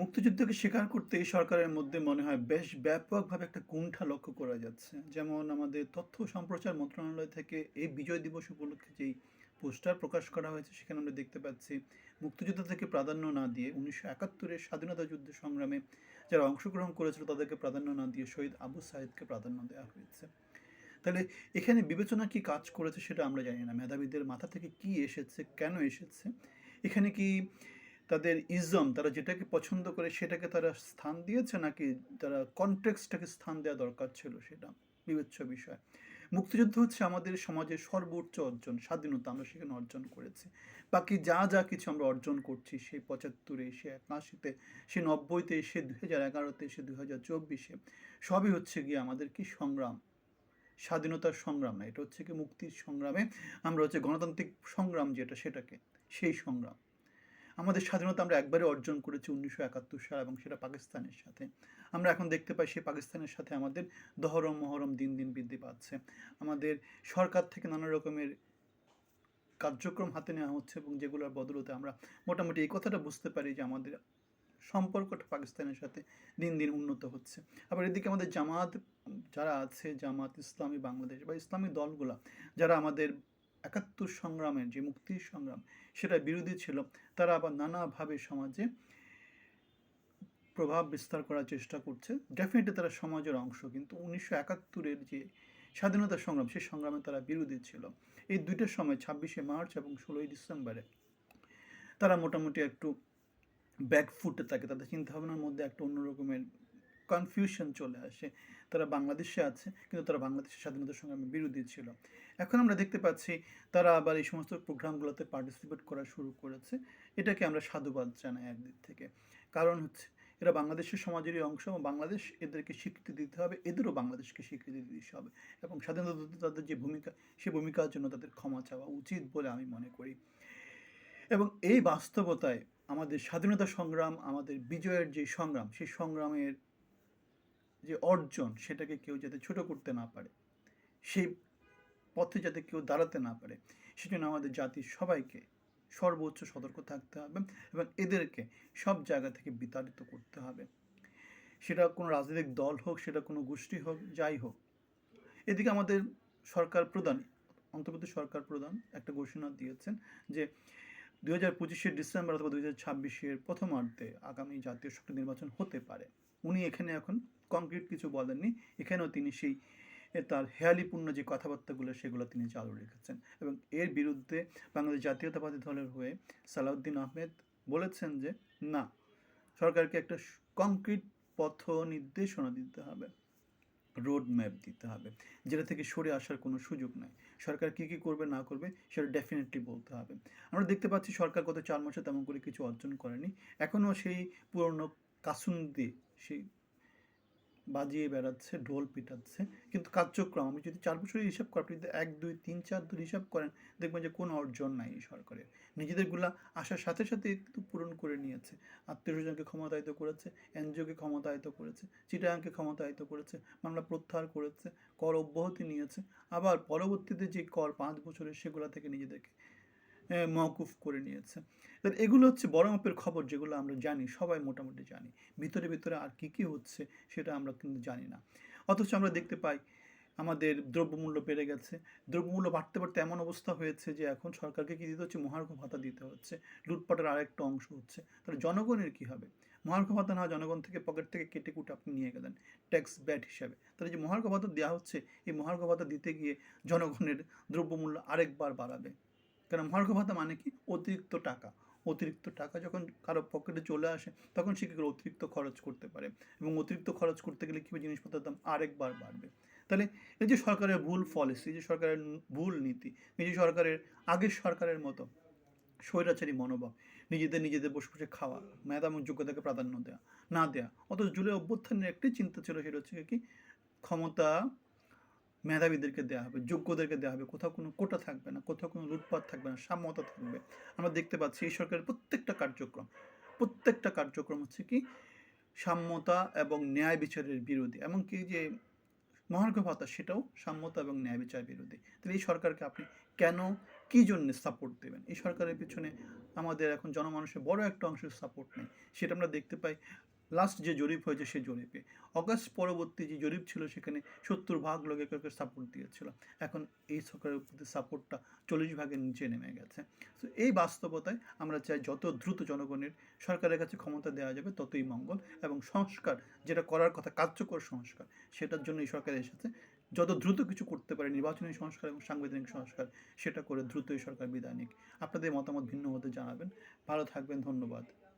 মুক্তিযুদ্ধকে স্বীকার করতে সরকারের মধ্যে মনে হয় বেশ ব্যাপকভাবে একটা কুণ্ঠা লক্ষ্য করা যাচ্ছে। যেমন আমাদের তথ্য সম্প্রচার মন্ত্রণালয় থেকে এই বিজয় দিবস উপলক্ষে যেই পোস্টার প্রকাশ করা হয়েছে, সেখানে আমরা দেখতে পাচ্ছি মুক্তিযুদ্ধ থেকে প্রাধান্য না দিয়ে উনিশশো একাত্তরের স্বাধীনতা যুদ্ধ সংগ্রামে যারা অংশগ্রহণ করেছিল, তাদেরকে প্রাধান্য না দিয়ে শহীদ আবু সাইদকে প্রাধান্য দেওয়া হয়েছে। তাহলে এখানে বিবেচনা কি কাজ করেছে সেটা আমরা জানি না। মেধাবীদের মাথা থেকে কি এসেছে, কেন এসেছে? এখানে কি তাদের ইজম তারা যেটাকে পছন্দ করে সেটাকে তারা স্থান দিয়েছে নাকি তারা কনটেক্সটাকে স্থান দেওয়া দরকার ছিল সেটা বিবেচ্য বিষয়। মুক্তিযুদ্ধ হচ্ছে আমাদের সমাজের সর্বোচ্চ অর্জন, স্বাধীনতা আমরা সেখানে অর্জন করেছি। বাকি যা যা কিছু আমরা অর্জন করছি, সেই পঁচাত্তরে সে একাশিতে সে নব্বইতে সে দুই হাজার এগারোতে সে দুই হাজার চব্বিশে, সবই হচ্ছে গিয়ে আমাদের কি সংগ্রাম? স্বাধীনতার সংগ্রাম না, এটা হচ্ছে কি মুক্তির সংগ্রামে আমরা হচ্ছে গণতান্ত্রিক সংগ্রাম যেটা সেটাকে, সেই সংগ্রাম। আমাদের স্বাধীনতা আমরা একবারে অর্জন করেছি উনিশশো একাত্তর সাল এবং সেটা পাকিস্তানের সাথে। আমরা এখন দেখতে পাই সেই পাকিস্তানের সাথে আমাদের দহরম মহরম দিন দিন বৃদ্ধি পাচ্ছে। আমাদের সরকার থেকে নানা রকমের কার্যক্রম হাতে নেওয়া হচ্ছে এবং যেগুলোর বদলতে আমরা মোটামুটি এই কথাটা বুঝতে পারি যে আমাদের সম্পর্কটা পাকিস্তানের সাথে দিন দিন উন্নত হচ্ছে। আবার এদিকে আমাদের জামাত, যারা আছে জামাত ইসলামী বাংলাদেশ বা ইসলামী দলগুলা, যারা আমাদের একাত্তর সংগ্রামের যে মুক্তির সংগ্রাম, সেটা বিরোধী ছিল। তারা আবার নানাভাবে সমাজে প্রভাব বিস্তার করার চেষ্টা করছে। ডেফিনেটলি তারা সমাজের অংশ, কিন্তু উনিশশো একাত্তরের যে স্বাধীনতা সংগ্রাম, সেই সংগ্রামে তারা বিরোধী ছিল। এই দুইটার সময়, ছাব্বিশে মার্চ এবং ষোলোই ডিসেম্বরে, তারা মোটামুটি একটু ব্যাকফুটে থাকে। তাদের চিন্তাভাবনার মধ্যে একটা অন্য রকমের কনফিউশন চলে আসে। তারা বাংলাদেশে আছে, কিন্তু তারা বাংলাদেশের স্বাধীনতা সংগ্রামের বিরোধী ছিল। এখন আমরা দেখতে পাচ্ছি, তারা আবার এই সমস্ত প্রোগ্রামগুলোতে পার্টিসিপেট করা শুরু করেছে। এটাকে আমরা সাধুবাদ জানাই একদিক থেকে। কারণ হচ্ছে, এরা বাংলাদেশের সমাজেরই অংশ এবং বাংলাদেশ এদেরকে স্বীকৃতি দিতে হবে, এদেরও বাংলাদেশকে স্বীকৃতি দিতে হবে। এবং স্বাধীনতা তাদের যে ভূমিকা সেই ভূমিকার জন্য তাদের ক্ষমা চাওয়া উচিত বলে আমি মনে করি। এবং এই বাস্তবতায় আমাদের স্বাধীনতা সংগ্রাম, আমাদের বিজয়ের যে সংগ্রাম, সেই সংগ্রামের যে অর্জন সেটাকে কেউ যাতে ছোট করতে না পারে, সেই পথে যাতে কেউ দাঁড়াতে না পারে, সেজন্য আমাদের জাতির সবাইকে সর্বোচ্চ সতর্ক থাকতে হবে এবং এদেরকে সব জায়গা থেকে বিতাড়িত করতে হবে। সেটা কোনো রাজনৈতিক দল হোক, সেটা কোনো গোষ্ঠী হোক, যাই হোক। এদিকে আমাদের সরকার প্রধান, অন্তর্বর্তী সরকার প্রধান একটা ঘোষণা দিয়েছেন যে দু হাজার ডিসেম্বর অথবা দু হাজার ছাব্বিশের প্রথমার্ধে আগামী জাতীয় সংসদ নির্বাচন হতে পারে। উনি এখানে এখন কংক্রিট কিছু বলেননি। এখানেও তিনি সেই তার হেয়ালিপূর্ণ যে কথাবার্তাগুলো, সেগুলো তিনি চালু রেখেছেন এবং এর বিরুদ্ধে বাংলাদেশ জাতীয়তাবাদী দলের হয়ে সালাউদ্দিন আহমেদ বলেছেন যে, না, সরকারকে একটা কংক্রিট পথ নির্দেশনা দিতে হবে। রোড ম্যাপ দিতে হবে। যেটা থেকে সরে আসার কোনো সুযোগ নাই। সরকার কী কী করবে, না করবে, সেটা ডেফিনেটলি বলতে হবে। আমরা দেখতে পাচ্ছি সরকার গত চার মাসে তেমন করে কিছু অর্জন করেনি। এখনও সেই পুরনো কাসুন্দি, সেই বাজিয়ে বেড়াচ্ছে, ঢোল পিটাচ্ছে। কিন্তু কার্যক্রম, আমি যদি চার বছরের হিসাব করি, আপনি যদি এক, দুই, তিন, চার, দুই হিসাব করেন, দেখবেন যে কোনো অর্জন নাই এই সরকারের। নিজেদেরগুলা আসার সাথে সাথে কিন্তু পূরণ করে নিয়েছে। আত্মীয় স্বজনকে ক্ষমতায়িত করেছে, এনজিওকে ক্ষমতায়িত করেছে, চিটাগাংকে ক্ষমতায়িত করেছে, মামলা প্রত্যাহার করেছে, কর অব্যাহতি নিয়েছে। আবার পরবর্তীতে যে কর পাঁচ বছরের, সেগুলা থেকে নিজেদেরকে মওকুফ করে নিয়েছে। তাহলে এগুলো হচ্ছে বড় মাপের খবর যেগুলো আমরা জানি, সবাই মোটামুটি জানি। ভিতরে ভিতরে আর কি কি হচ্ছে সেটা আমরা কিন্তু জানি না। অথচ আমরা দেখতে পাই, আমাদের দ্রব্যমূল্য বেড়ে গেছে। দ্রব্যমূল্য বাড়তে বাড়তে এমন অবস্থা হয়েছে যে এখন সরকারকে কী দিতে হচ্ছে? মহার্ঘ ভাতা দিতে হচ্ছে। লুটপাটের আরেকটা অংশ হচ্ছে। তাহলে জনগণের কী হবে? মহার্ঘ ভাতা না জনগণ থেকে পকেট থেকে কেটে কুটে আপনি নিয়ে গেলেন ট্যাক্স ব্যাট হিসাবে। তাহলে যে মহার্ঘ ভাতা দেওয়া হচ্ছে, এই মহার্ঘ ভাতা দিতে গিয়ে জনগণের দ্রব্যমূল্য আরেকবার বাড়াবে। কারণ মহার্ঘ ভাতা মানে কি? অতিরিক্ত টাকা। অতিরিক্ত টাকা যখন কারও পকেটে চলে আসে, তখন সে কী করে? অতিরিক্ত খরচ করতে পারে। এবং অতিরিক্ত খরচ করতে গেলে কী হবে? জিনিসপত্রের দাম আরেকবার বাড়বে। তাহলে এই যে সরকারের ভুল পলিসি যে সরকারের ভুল নীতি, এই যে সরকারের, আগের সরকারের মতো স্বৈরাচারী মনোভাব, নিজেদের নিজেদের বসে বসে খাওয়া, মেধা এবং যোগ্যতাকে প্রাধান্য দেওয়া না দেওয়া অথচ জুলাই অভ্যুত্থানের একটি চিন্তা ছিল, সেটা হচ্ছে কি? ক্ষমতা মেধাবীদেরকে দেওয়া হবে, যোগ্যদেরকে দেওয়া হবে, কোথাও কোনো কোটা থাকবে না, কোথাও কোনো লুটপাট থাকবে না, সাম্যতা থাকবে। আমরা দেখতে পাচ্ছি এই সরকারের প্রত্যেকটা কার্যক্রম প্রত্যেকটা কার্যক্রম হচ্ছে কি সাম্যতা এবং ন্যায় বিচারের বিরোধী, এমনকি যে মহার্ঘ ভাতা, সেটাও সাম্যতা এবং ন্যায় বিচার বিরোধী। তাহলে এই সরকারকে আপনি কেন, কি জন্য সাপোর্ট দেবেন? এই সরকারের পিছনে আমাদের এখন জনমানুষের বড় একটা অংশের সাপোর্ট নেই। সেটা আমরা দেখতে পাই লাস্ট যে জরিপ হয়েছে সে জরিপে। অগাস্ট পরবর্তী যে জরিপ ছিল সেখানে সত্তর ভাগ লোকে সাপোর্ট দিয়েছিল। এখন এই সরকারের প্রতি সাপোর্টটা চল্লিশ ভাগের নিচে নেমে গেছে। তো এই বাস্তবতায় আমরা চাই যত দ্রুত জনগণের সরকারের কাছে ক্ষমতা দেওয়া যাবে ততই মঙ্গল এবং সংস্কার, যেটা করার কথা, কার্যকর সংস্কার, সেটার জন্য এই সরকার এসেছে। যত দ্রুত কিছু করতে পারে, নির্বাচনী সংস্কার এবং সাংবিধানিক সংস্কার, সেটা করে দ্রুতই সরকার বিদায় নিক। আপনাদের মতামত ভিন্ন হতে জানাবেন। ভালো থাকবেন, ধন্যবাদ।